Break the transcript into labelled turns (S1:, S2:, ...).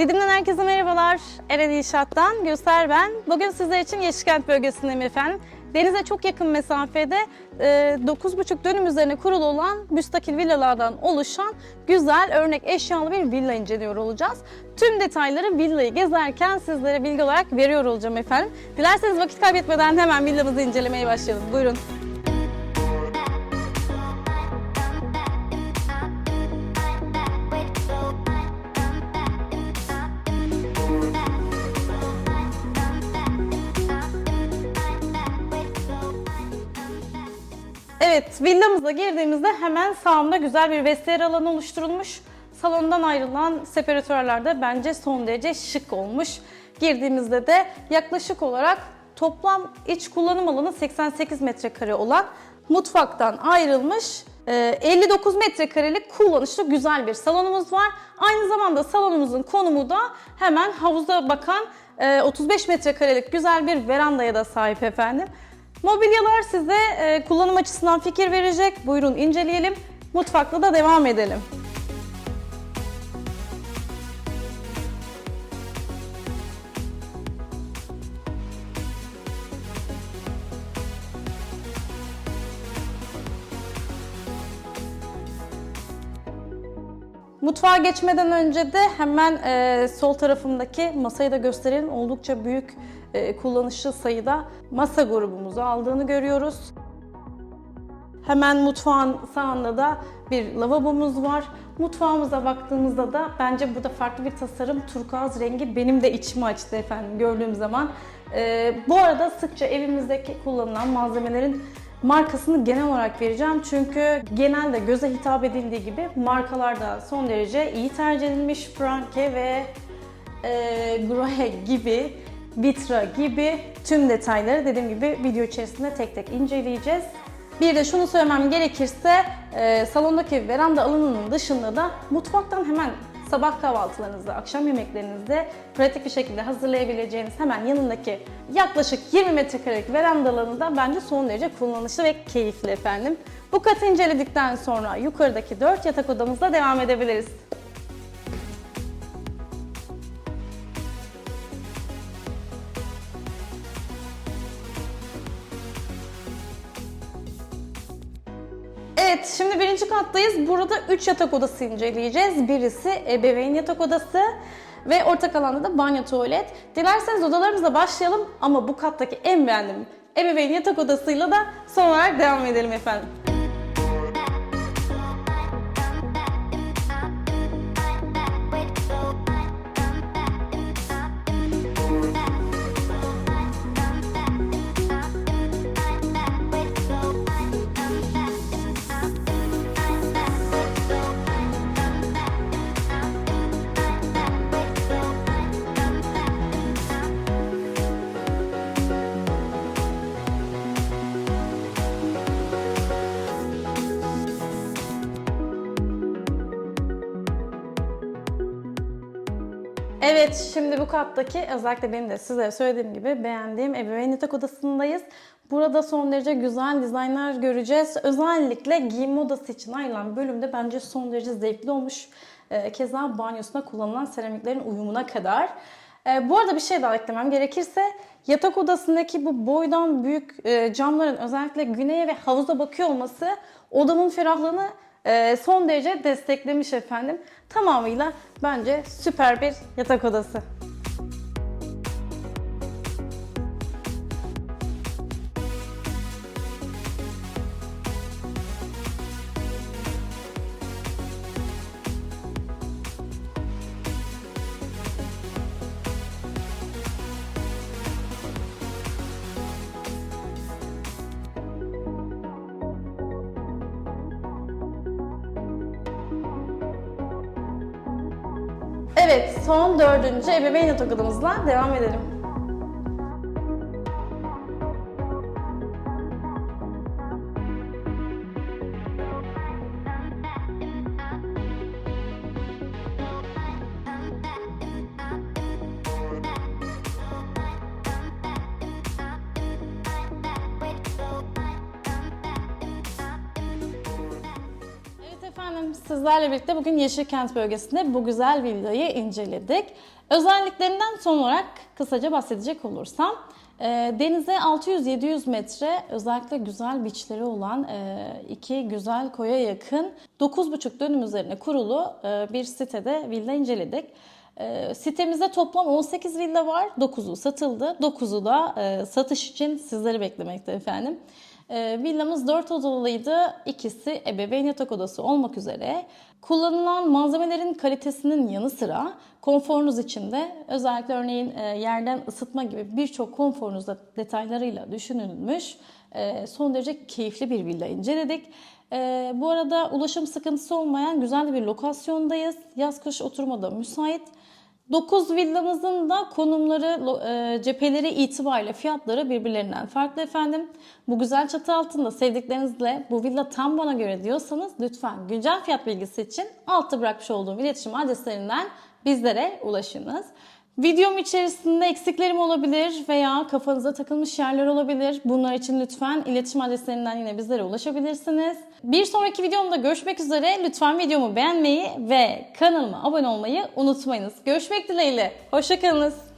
S1: Didim'den herkese merhabalar. Eren İnşaat'tan Gülser ben. Bugün sizler için Yeşilkent bölgesindeyim efendim. Denize çok yakın mesafede e, 9,5 dönüm üzerine kurulu olan müstakil villalardan oluşan güzel örnek eşyalı bir villa inceliyor olacağız. Tüm detayları villayı gezerken sizlere bilgi olarak veriyor olacağım efendim. Dilerseniz vakit kaybetmeden hemen villamızı incelemeye başlayalım. Buyurun. Evet, villamıza girdiğimizde hemen sağımda güzel bir vestiyer alanı oluşturulmuş. Salondan ayrılan separatörler de bence son derece şık olmuş. Girdiğimizde de yaklaşık olarak toplam iç kullanım alanı 88 metrekare olan mutfaktan ayrılmış e, 59 metrekarelik kullanışlı güzel bir salonumuz var. Aynı zamanda salonumuzun konumu da hemen havuza bakan e, 35 metrekarelik güzel bir verandaya da sahip efendim. Mobilyalar size e, kullanım açısından fikir verecek. Buyurun inceleyelim. Mutfakla da devam edelim. Mutfağa geçmeden önce de hemen e, sol tarafımdaki masayı da gösterelim. Oldukça büyük kullanışlı sayıda masa grubumuzu aldığını görüyoruz. Hemen mutfağın sağında da bir lavabomuz var. Mutfağımıza baktığımızda da bence burada farklı bir tasarım turkuaz rengi benim de içimi açtı efendim gördüğüm zaman. Ee, bu arada sıkça evimizdeki kullanılan malzemelerin markasını genel olarak vereceğim. Çünkü genelde göze hitap edildiği gibi markalar da son derece iyi tercih edilmiş. Franke ve e, Grohe gibi, Vitra gibi tüm detayları dediğim gibi video içerisinde tek tek inceleyeceğiz. Bir de şunu söylemem gerekirse e, salondaki veranda alanının dışında da mutfaktan hemen sabah kahvaltılarınızı, akşam yemeklerinizi pratik bir şekilde hazırlayabileceğiniz hemen yanındaki yaklaşık 20 metrekarelik veranda alanı da bence son derece kullanışlı ve keyifli efendim. Bu katı inceledikten sonra yukarıdaki 4 yatak odamızla devam edebiliriz. Evet, şimdi birinci kattayız. Burada 3 yatak odası inceleyeceğiz. Birisi ebeveyn yatak odası ve ortak alanda da banyo tuvalet. Dilerseniz odalarımızla başlayalım ama bu kattaki en beğendiğim ebeveyn yatak odasıyla da son olarak devam edelim efendim. Evet, şimdi bu kattaki özellikle benim de size söylediğim gibi beğendiğim ebeveyn yatak odasındayız. Burada son derece güzel dizaynlar göreceğiz. Özellikle giyinme odası için ayrılan bölümde bence son derece zevkli olmuş. Ee, Keza banyosunda kullanılan seramiklerin uyumuna kadar. Ee, Bu arada bir şey daha eklemem gerekirse yatak odasındaki bu boydan büyük e, camların özellikle güneye ve havuza bakıyor olması odamın ferahlığını e, son derece desteklemiş efendim. Tamamıyla bence süper bir yatak odası. Evet, son dördüncü ebeveyn yatak odamızla devam edelim. Sizlerle birlikte bugün Yeşilkent bölgesinde bu güzel villayı inceledik. Özelliklerinden son olarak kısaca bahsedecek olursam e, denize 600-700 metre özellikle güzel beachleri olan e, iki güzel koya yakın 9,5 dönüm üzerine kurulu e, bir sitede villa inceledik. Sitemizde toplam 18 villa var. 9'u satıldı. 9'u da satış için sizleri beklemekte efendim. E, villamız 4 odalıydı. İkisi ebeveyn yatak odası olmak üzere. Kullanılan malzemelerin kalitesinin yanı sıra konforunuz için de özellikle örneğin e, yerden ısıtma gibi birçok konforunuz da detaylarıyla düşünülmüş. e, son derece keyifli bir villa inceledik. E, bu arada ulaşım sıkıntısı olmayan güzel bir lokasyondayız. Yaz kış oturuma da müsait. 9 villamızın da konumları, e, cepheleri itibariyle fiyatları birbirlerinden farklı efendim. Bu güzel çatı altında sevdiklerinizle bu villa tam bana göre diyorsanız lütfen güncel fiyat bilgisi için altta bırakmış olduğum iletişim adreslerinden bizlere ulaşınız. Videom içerisinde eksiklerim olabilir veya kafanıza takılmış yerler olabilir. Bunlar için lütfen iletişim adreslerinden yine bizlere ulaşabilirsiniz. Bir sonraki videomda görüşmek üzere. Lütfen videomu beğenmeyi ve kanalıma abone olmayı unutmayınız. Görüşmek dileğiyle. Hoşçakalınız.